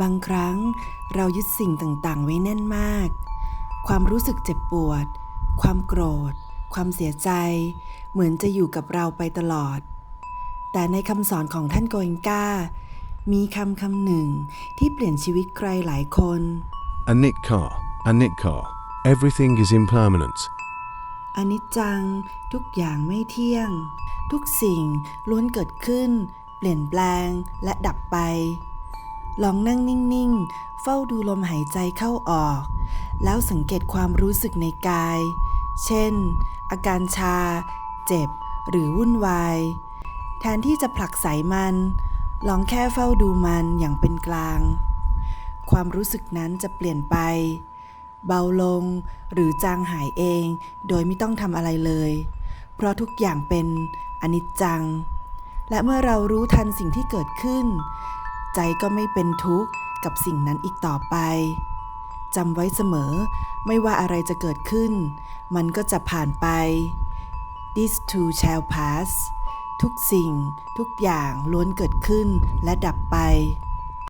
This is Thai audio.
บางครั้งเรายึดสิ่งต่างๆ ไว้แน่นมาก ความรู้สึกเจ็บปวด ความโกรธ ความเสียใจ เหมือนจะอยู่กับเราไปตลอด แต่ในคำสอนของท่านโกเอนกา มีคำคำหนึ่งที่เปลี่ยนชีวิตใครหลายคน Anikka, Anikka. Everything is impermanent. อนิจจัง ทุกอย่างไม่เที่ยง ทุกสิ่งล้วนเกิดขึ้น เปลี่ยนแปลงและดับไป ลองนั่งนิ่งๆ เฝ้าดูลมหายใจเข้าออก แล้วสังเกตความรู้สึกในกาย เช่น อาการชา เจ็บ หรือวุ่นวาย แทนที่จะผลักไสมัน ลองแค่เฝ้าดูมันอย่างเป็นกลาง ความรู้สึกนั้นจะเปลี่ยนไป เบาลงหรือจางหายเอง โดยไม่ต้องทำอะไรเลย เพราะทุกอย่างเป็นอนิจจัง และเมื่อเรารู้ทันสิ่งที่เกิดขึ้น ใจก็ไม่เป็นทุกข์กับสิ่งนั้นอีกต่อไปจำไว้เสมอ ไม่ว่าอะไรจะเกิดขึ้น มันก็จะผ่านไป this too shall pass ทุกสิ่ง ทุกอย่างล้วนเกิดขึ้นและดับไป